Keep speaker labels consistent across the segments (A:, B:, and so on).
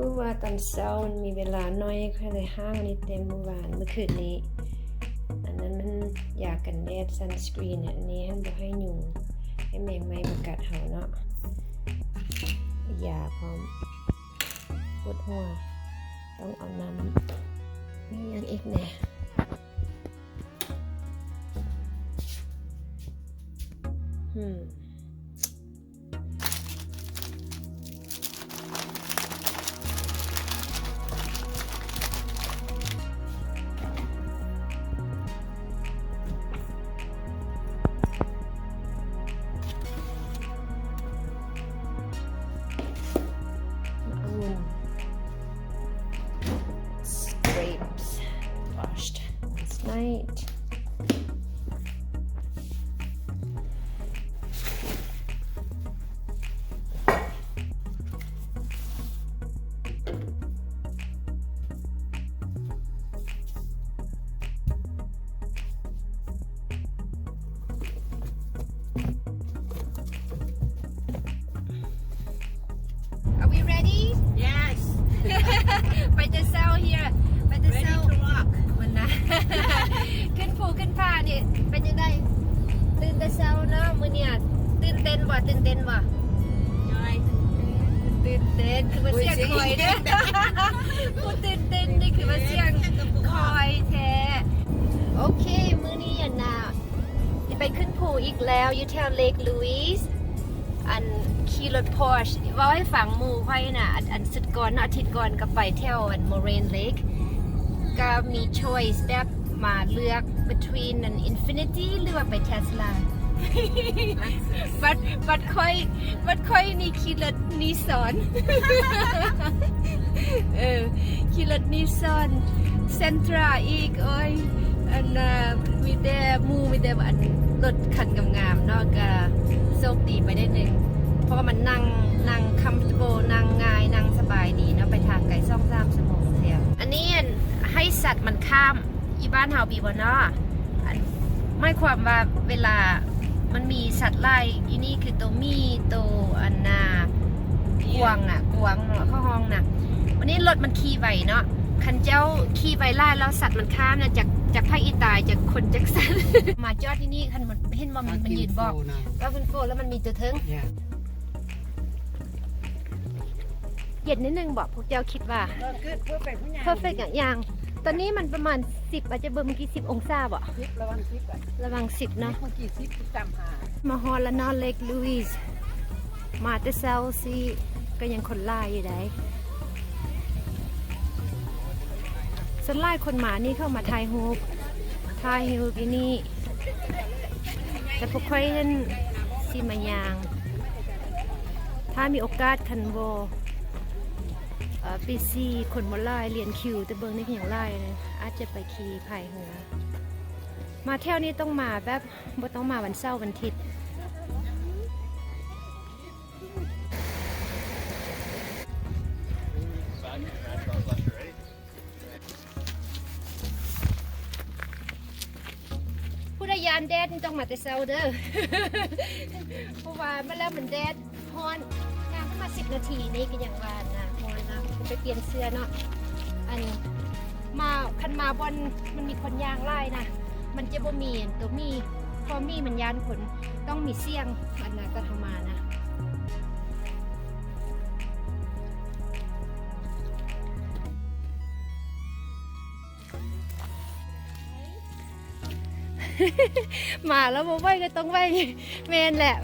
A: พูดว่าตอนเช้ามันมีเวลาน้อยค่เลยห้างอันนี้เต็มเมื่อวานเมื่อคืนนี้ อันนั้นมันยากันแดดซันสกรีนเนี่ยอันนี้ให้บ่ให้ยุงให้แมงไม่มากัดเห่าเนาะยาพร้อมปวดหัว ต้องเอาน้ำนี่ยังอีกแน่อืม ตื่นเต้นคือว่าเสียงคอยเด้อพูดตื่นเต้นนี่คือว่าเสียงคอยแท้โอเค มื้อนี้อันน่ะจะไปขึ้นภูอีกแล้วอยู่แถวเลกลุยส์อันขี่รถพอร์ชว่าให้ฝังหมู่ไว้น่ะ อันสุดก่อนอาทิตย์ก่อนก็ไปแถวอันโมเรนเลกก็มี choice แบบมาเลือก between an infinity หรือว่าไป Tesla บัดบัดค่อยบัดค่อยนี่ขี่รถนิสสันเออขี่รถนิสสันเซนทราอีกโอ้ยอันน่ะมีแต่มูมีแต่อันรถคันงามๆเนาะก็โชคดีไปได้หนึ่งเพราะว่ามันนั่งนั่ง comfortable นั่งง่ายนั่งสบายดีเนาะไปทางไกลซ่องสามชั่วโมงเสียอันนี้อันให้สัตว์มันข้ามอีบ้านเฮาบีบเนาะไม่ความว่าเวลา มันมีสัตว์ไล่อีนี่คือตัวมีตัวอันนากวางอะกวางเนาะเข้าห้องน่ะ วันนี้รถมันขี่ไวเนาะคันเจ้าขี่ไวไล่แล้วสัตว์มันข้ามเนี่ยจากจากภาคอีตายจากคนจากสัตว์มาจอดที่นี่คันมันเห็นว่ามันมันยืนบอกแล้วมันโฟแล้วมันมีตัวเทิง
B: Yeah.
A: เย็นนิดนึงบอกพวกเจ้าคิดว่า
B: good, perfect.
A: เพอร์เฟกอย่างอย่าง ตอนนี้มันประมาณ 10 อาจจะเบอร์เมื่อกี้10 องศาบ่
B: ซิประวังซิปอะ
A: ระวัง 10 เนาะ
B: เมื่อกี้ซิปจำหา
A: มาฮอลและนอนเล็กลุยส์มาแต่เซลซีก็ยังคนไล่อยู่ได้ส่วนไล่คนหมานี่เข้ามาทายฮูปทายฮูปอีนี่ แต่พวกค่อยเห็นซีมายาง ถ้ามีโอกาสคันโวเอ่อ ปีซีคนมาไล่เรียนคิว แต่เบิงนี่ก็ยังไล่เลยอาจจะไปขี่ไผ่หัว มาเที่ยวนี้ต้องมาแบบบ่ต้องมาวันเสาร์วันอาทิตย์ผู้ใดยานแดดนี่ต้องมาแต่เช้าเด้อเพราะว่าเมื่อแล้วมันแดดฮอนงานต้องมาสิบนาทีนี่ก็ยังวานนะฮอนนะ ไปเปลี่ยนเสื้อเนาะอันมาคันมาบอลมันมีคนยางไล่นะมันจะบ่มีตัวมีพอมีมันยานผลต้องมีเสียงอันนั้นก็ทำมานะมาแล้วบ่ไหวก็ต้องไหวเมนแหละ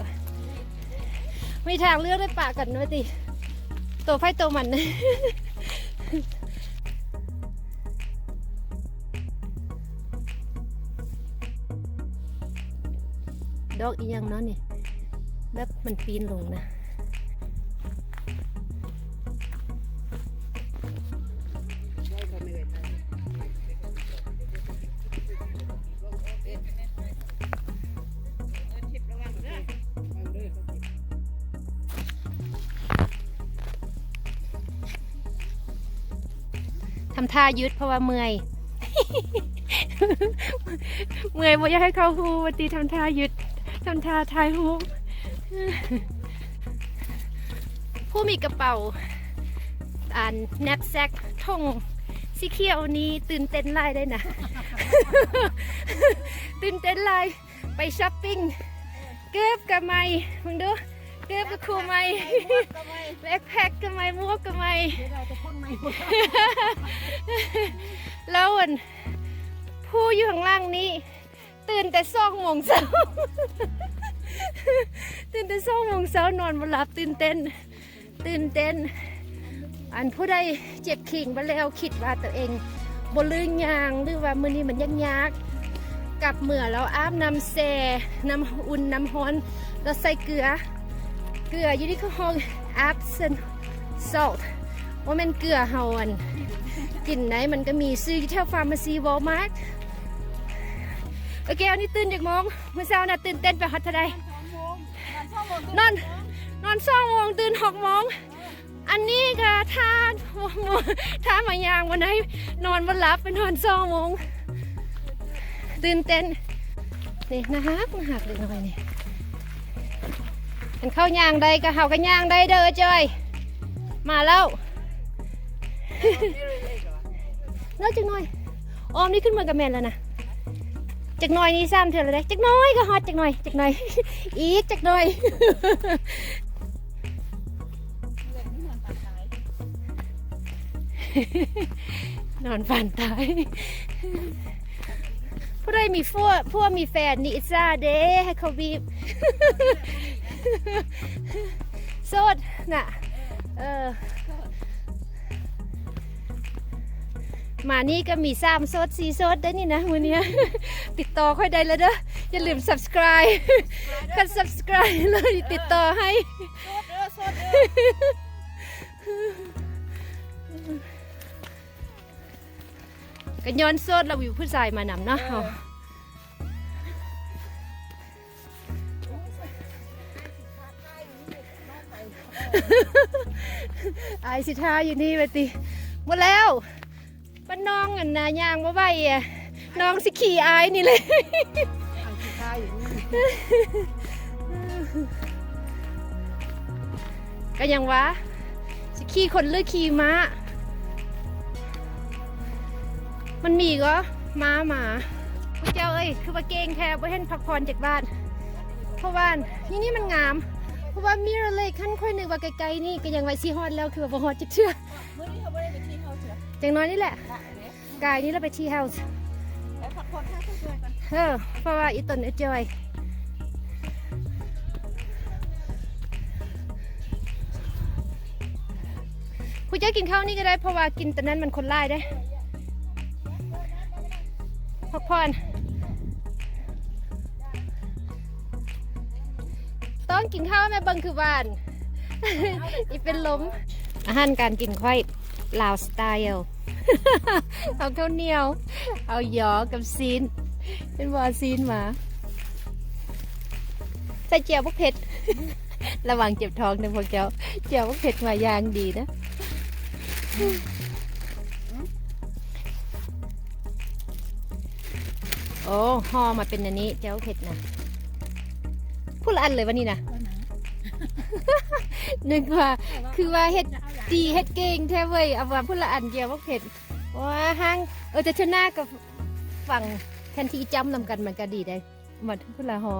A: มีทางเลือกได้ปากกันนะติ ตัวไฟตัวมันดอกอีหยังเนาะนี่แบบมันปีนลงนะำท่ายืดเพราะว่าเมื่อย เมื่อยบ่อยากให้เขาฮูวันตีทำท่ายืดทำท่าทายฮูผู้มีกระเป๋าอ่านแนบแซกทงสีเขียวนี้ตื่นเต้นไล่ได้นะ ตื่นเต้นไล่ไปช้อปปิ้งเกือบกับไม่มึงดู เกือบกับครูไม่
B: ก็ไม่
A: แบ็คแพ็คกับไม่หมวกกับไม่
B: เดี๋ยวเระพ่นไม่หม
A: แล้วอันผู้อยู่ข้างล่างนี้ ตื่นแต่สองโมงเช้าตื่นแต่สองโมงเช้านอนบ่หลับตื่นเต้น ตื่นเต้น อันผู้ใดเจ็บขิงไปแล้วคิดว่าตัวเองบนลื่นยางหรือว่ามือนี้มันยังยากกลับเมื่อแล้วอาบน้ำแซ่น้ำอุ่นน้ำฮ้อนแล้วใส่เกลือ เกลืออยู่ที่ห้องอาบเซน salt ว่ามันเกลือเฮาอันกลิ่นไหนมันก็มีซื้อที่แถวฟาร์มาซีวอลมาร์ทโอเควันนี้ตื่นจากโมงเมื่อเช้าน่ะตื่นเต้นไปฮอตท่าใดนอนนอนสองโมงตื่นหกโมงอันนี้ก็ท่าท่ามายางวันไหนนอนวันหลับไปนอนสองโมงตื่นเต้นนี่นะฮักนะฮักเลยหน่อยนี่ันเข้ายางใดก็เฮาก็ยางใดเด้อจ้อยมาแล้วเลิกจักหน่อยออมนี่ขึ้นมากับแมนแล้วนะจักหน่อยนี่ซ้ำเธอเลยจักหน้อยก็ฮอตจักหน่อยจักหน่อยอีกจักหน่อยนอนฝันตายผู้ใดมีฟัวพวมีแฟนนี่อิจฉาเด้ให้เขาบีบ โสดน่ะ เออมานี่ก็มีสามโซดสีโซดได้นี่นะมือเนี้ยติดต่อค่อยได้แล้วเด้ออย่าลืม subscribe กัน subscribe เลยติดต่อให้
B: โซดเด้อโซดเด้อ
A: กันย้อนโซดเราวิวผู้ชายมานำเนาะ ไอสิท่าอยู่นี่ไปติหมดแล้วป้าน้องอันนายางมาใบอะน้องสิขี่อายนี่เลยไอั
B: นที่ข้าอยู่นี่
A: ก็ยังวะสิขี่คนหรือขี่ม้า มันมีก็ม้าหมาพระเจ้าเอ้ยคือว่าเก่งแท้บ่เห็นพักผ่อนจากบ้านเพราะว่านี่นี่มันงาม เพราะว่ามีอะไรขั้นค่อยนึกว่าไกลๆนี่ก็ยังไว้ซีฮอดแล้วคือว่าบ่ฮอดจักเชื่อ
B: เมื่อนี้เขาไม่ได้ไปที่เขาเสือ
A: จังน้อยนี่แหละ
B: ละเนี่ย
A: กายนี้เราไปที่เฮาส์
B: แล้วพักผ่อนท่าเพื่อนกัน
A: เออเพราะว่าอีตนไอจอยคุณเจ้ากินข้าวนี่ก็ได้เพราะว่ากินแต่นั้นมันคนไล่ได้พักผ่อน ต้องกินข้าวแม่เบังคือบ้าน อีเป็นล้ม อาหารการกินค่อยลาวสไตล์เอาข้าวเหนียว เอาหยอกับซีน เป็นวอซีนมา ใส่เจียวพวกเผ็ด ระวังเจ็บท้องนะพวกเจ้า เจียวพวกเผ็ดมายางดีนะโอ้ห่อมาเป็นอันนี้เจ้าเผ็ดนะ พูดละอันเลยวันนี้นะนึกว่าคือว่าเฮ็ดดีเฮ็ดเก่งแท้เว้ยเอาว่าพูดละอันเดียวพวกเผ็ดว่าห้างเออแต่ชนะกับฝั่งแทนที่จำนำกันมันก็ดีได้หมดพูดละหอ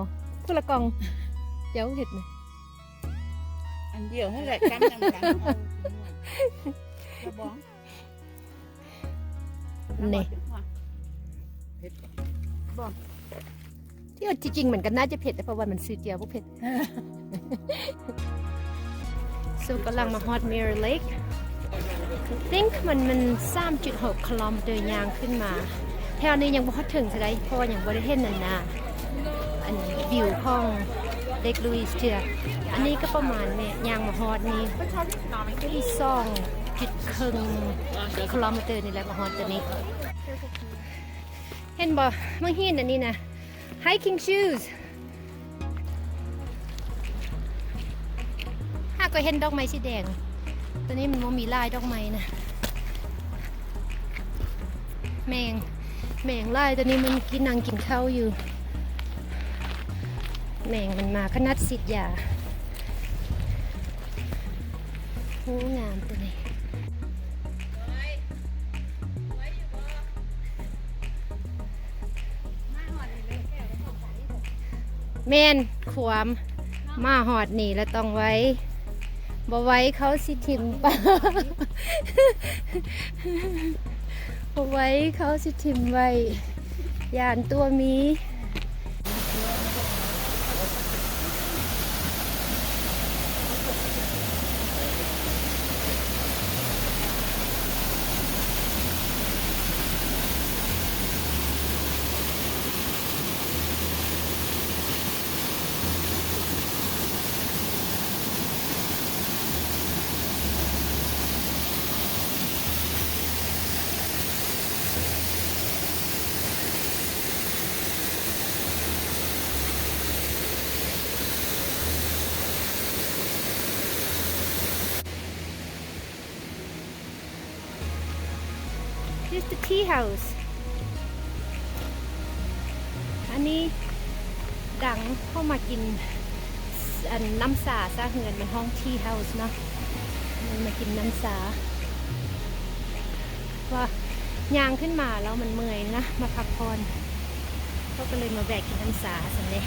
A: พูดละกองเจ้าเผ็ดนะ
B: อันเดียวให้แหละจำจำกันกระบอง
A: นี่ที่เอาจริงๆเหมือนกันน่าจะเผ็ดแต่เพราะว่ามันซื้อเจียวพวกเผ็ดสุกำลังมาฮอตมิรเลก think มันมัน3.6กิโลเมตรยางขึ้นมา แถวนี้ยังบ่ฮอดถึงเท่าไดเพราะว่ายังบ่ได้เห็นนั่นนะอันวิวของเด็กลุยส์เถื่ออันนี้ก็ประมาณเนี่ยยางมาฮอดนี้ก็อีสองจุดครึ่งกิโลเมตรนี่แหละมาฮอดตัวนี้ เห็นบ่มังหินอันนี้นะ hiking shoes หาก็เห็นดอกไม้สีแดง ตัวนี้มันบ่มีลายดอกไม้นะแมง แมงลายตัวนี้มันกินนางกินข้าวอยู่ แมงมันมาขนาดสิทธิ์ยาโอ้งามตัวนี้ แม่นขวามมาหอดนี่แล้วต้องไว้บ่ไว้เขาสิทิมปะบ่ไว้เขาสิทิมไว้ยานตัวมี Here's the tea house อันนี้ดังเข้ามากินอันน้ำสาซาเฮือนเป็นห้อง tea house เนาะมันมากินน้ำสาว่ายางขึ้นมาแล้วมันเมื่อยนะ มาพักผ่อนเขาก็เลยมาแบกกินน้ำสาสันเลย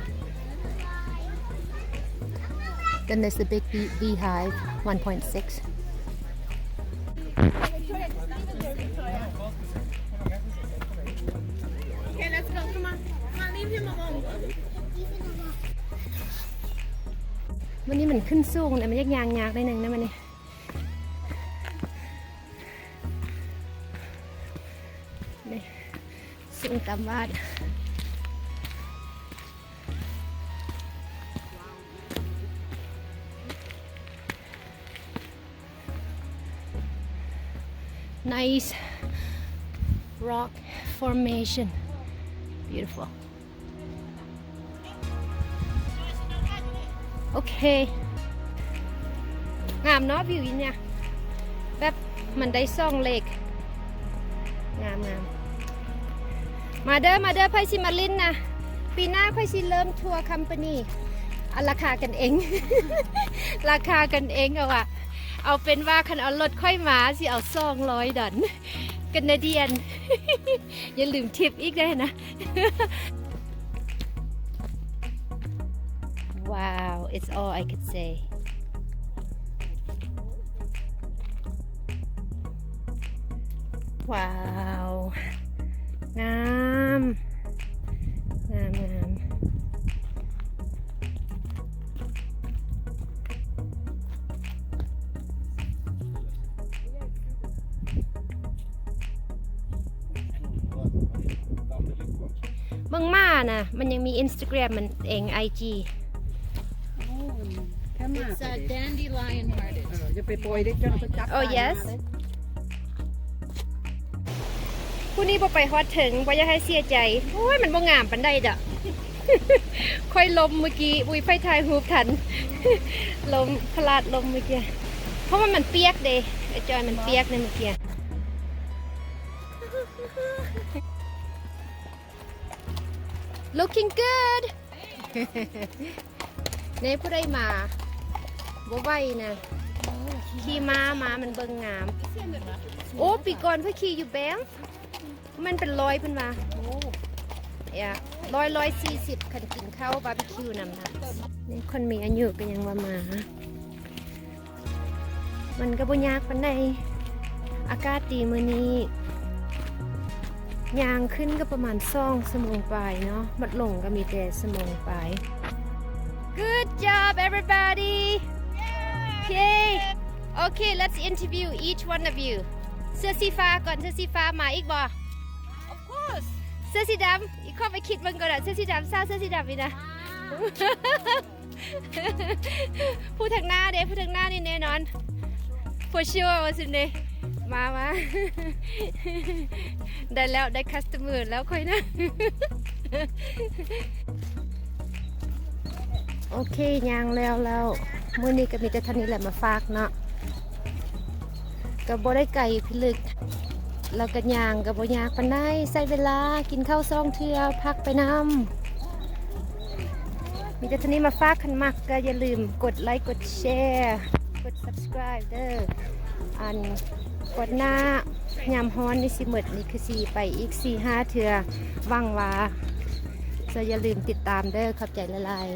A: Then there's the big bee- beehive, 1.6.
B: Okay let's go come on มารีบพี่มามอง
A: วันนี้มันขึ้นสูงนะมันยากยางยากได้หนึ่งนะมันนี่นี่สูงตามวาดไน c e rock formation beautiful โอเคงามเนาะวิวอินเนี่ยแบบมันได้ซ่องเล็กงามงามมาเด้อมาเด้อไพซิมาลินนะปีหน้าไพซิเริ่มทัวร์คัมปานีอราคากันเอง ราคากันเองเอาอะ เอาเป็นว่าคันเอารถค่อยมาสิเอาซองร้อยดอนกันนาเดียน อย่าลืมทิปอีกได้นะ Wow, it's all I could say. Wow. งาม งามงาม นะ มันยังมี Instagram มันเอง IG
B: แค่มา
C: It's uh, dandelion hearted.
B: เออจะไปปล่อยได้จนเขาจับ
A: Oh yes ผู้นี้บ่ไปฮอดถึงบ่อยากให้เสียใจ โอ้ย มันบ่งามปันใดดอกค่อยลมเมื่อกี้ อุ้ยไฟทายฮูบทัน ลมพลาดลมเมื่อกี้ เพราะว่ามันเปียกเด้ไอจอยมันเปียกในเมื่อกี้ looking good ในผู้ใดมาบ่ไหวนะขี่ม้าม้ามันเบิ่งงาม โอ้ ปีก่อนเพื่อขี่อยู่แบงมันเป็นร้อยเพิ่นว่าโอ้ยร้อยร้อยสี่สิบคันกินข้าวบาร์บีคิวนำนะนี่คนมีอายุก็ยังว่ามา มันก็บ่ยากปานใดอากาศดีมื้อนี้ ยางขึ้นก็ประมาณซ่องสมงปลายเนาะมัดลงก็มีแต่สมงปลาย Good job everybody Okay Okay let's interview each one of you เสื้อสีฟ้าก่อนเสื้อสีฟ้ามาอีกบ่
B: Of course
A: เสื้อสีดำอีกข้อไปคิดมันก่อนอะเสื้อสีดำซาเสื้อสีดำอีกนะผู้ทางหน้าเด้ผู้ทางหน้านี่แน่นอน for sure ว่าสิเด้ มามา ได้แล้วได้คัสเตอร์แล้วค่อยนะ โอเคยางแล้วแล้วมื้อนี้ก็มีแต่ท่านี้แหละมาฝากเนาะก็บ่ได้ไก่พิลึกแล้วก็ยางก็บ่ยากปานใดใช้เวลากินข้าวซองเทื่อพักไปนำมีแต่ท่านี้มาฝากคันมักก็อย่าลืมกดไลค์กดแชร์กด subscribe เด้ออัน กดหน้ายามฮ้อนนี่สิหมดนี่คือสีไปอีกสี่ห้าเทือว่างวาจะอย่าลืมติดตามเด้อขอบใจละลาย